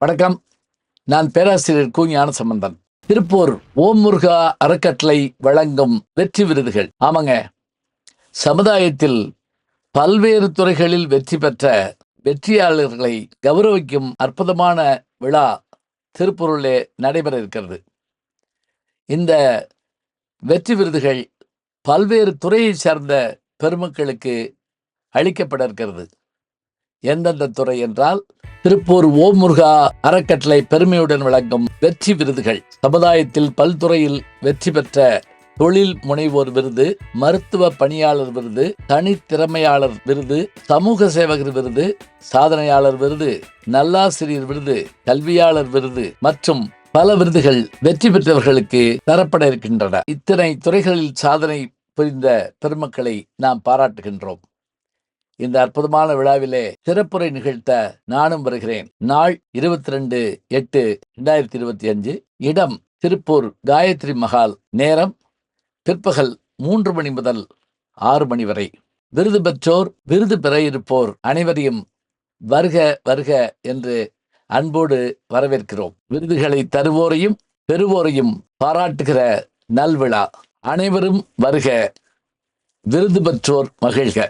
வணக்கம். நான் பேராசிரியர் கு. ஞானசம்பந்தன். திருப்பூர் ஓம் முருகா அறக்கட்டளை வழங்கும் வெற்றி விருதுகள். ஆமாங்க. சமுதாயத்தில் பல்வேறு துறைகளில் வெற்றி பெற்ற வெற்றியாளர்களை கௌரவிக்கும் அற்புதமான விழா திருப்பூரிலே நடைபெற இருக்கிறது. இந்த வெற்றி விருதுகள் பல்வேறு துறையை சார்ந்த பெருமக்களுக்கு அளிக்கப்பட இருக்கிறது. எந்தெந்த துறை என்றால் திருப்பூர் ஓம் முருகா அறக்கட்டளை பெருமையுடன் வழங்கும் வெற்றி விருதுகள். சமுதாயத்தில் பல்துறையில் வெற்றி பெற்ற தொழில் முனைவோர் விருது மருத்துவ பணியாளர் விருது தனித்திறமையாளர் விருது சமூக சேவகர் விருது சாதனையாளர் விருது நல்லாசிரியர் விருது கல்வியாளர் விருது மற்றும் பல விருதுகள் வெற்றி பெற்றவர்களுக்கு தரப்பட இருக்கின்றன. இத்தனை துறைகளில் சாதனை புரிந்த பெருமக்களை நாம் பாராட்டுகின்றோம். இந்த அற்புதமான விழாவிலே சிறப்புரை நிகழ்த்த நானும் வருகிறேன். நாள் இருபத்தி ரெண்டு எட்டு ரெண்டாயிரத்தி இருபத்தி அஞ்சு. இடம் திருப்பூர் காயத்ரி மகால் நேரம் பிற்பகல் மூன்று மணி முதல் ஆறு மணி வரை. விருது பெற்றோர் விருது பெற இருப்போர் அனைவரையும் வருக வருக என்று அன்போடு வரவேற்கிறோம். விருதுகளை தருவோரையும் பெறுவோரையும் பாராட்டுகிற நல்விழா. அனைவரும் வருக. விருது பெற்றோர் மகிழ்க.